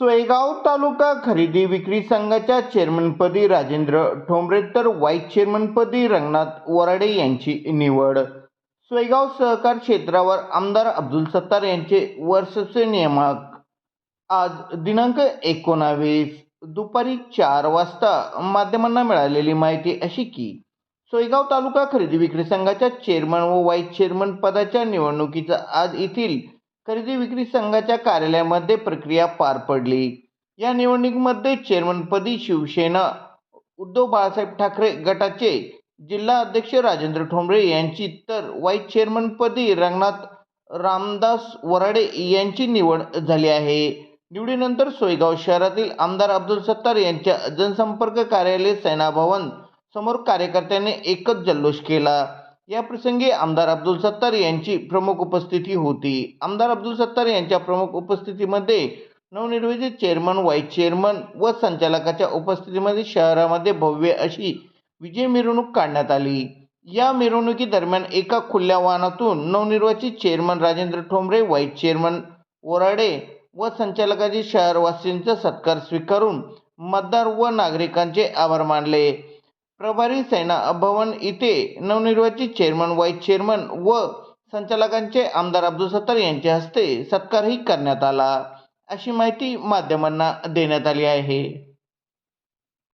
सोयगाव तालुका खरेदी विक्री संघाच्या चेअरमनपदी राजेंद्र ठोंबरे तर वाईस चेअरमनपदी रंगनाथ वराडे यांची निवड. सोयगाव सहकार क्षेत्रावर आमदार अब्दुल सत्तार यांचे वर्षाचे नियामक. आज दिनांक एकोणावीस दुपारी चार वाजता माध्यमांना मिळालेली माहिती अशी की सोयगाव तालुका खरेदी विक्री संघाच्या चेअरमन व वाईस चेअरमन पदाच्या निवडणुकीचा आज येथील खरेदी विक्री संघाच्या कार्यालयामध्ये प्रक्रिया पार पडली. या निवडणुकीमध्ये चेअरमनपदी शिवसेना उद्धव बाळासाहेब ठाकरे गटाचे जिल्हा अध्यक्ष राजेंद्र ठोंबरे यांची तर वाईस चेअरमनपदी रंगनाथ रामदास वराडे यांची निवड झाली आहे. निवडीनंतर सोयगाव शहरातील आमदार अब्दुल सत्तार यांच्या जनसंपर्क कार्यालय सेना भवन समोर कार्यकर्त्यांनी एकच जल्लोष केला. या प्रसंगी आमदार अब्दुल सत्तार यांची प्रमुख उपस्थिती होती. आमदार अब्दुल सत्तार यांच्या प्रमुख उपस्थितीमध्ये नवनिर्वाचित चेअरमन व्हाईस चेअरमन व संचालकाच्या उपस्थितीमध्ये शहरामध्ये भव्य अशी विजय मिरवणूक काढण्यात आली. या मिरवणुकीदरम्यान एका खुल्या वाहनातून नवनिर्वाचित chairman Rajendra Thombare vice chairman Orade व संचालकाचे शहरवासींचा सत्कार स्वीकारून मतदार व नागरिकांचे आभार मानले. प्रभारी सेना भवन इथे नवनिर्वाचित चेअरमन व्हाईस चेअरमन व संचालकांचे आमदार अब्दुल सत्तार यांच्या हस्ते सत्कारही करण्यात आला. अशी माहिती माध्यमांना देण्यात आली आहे.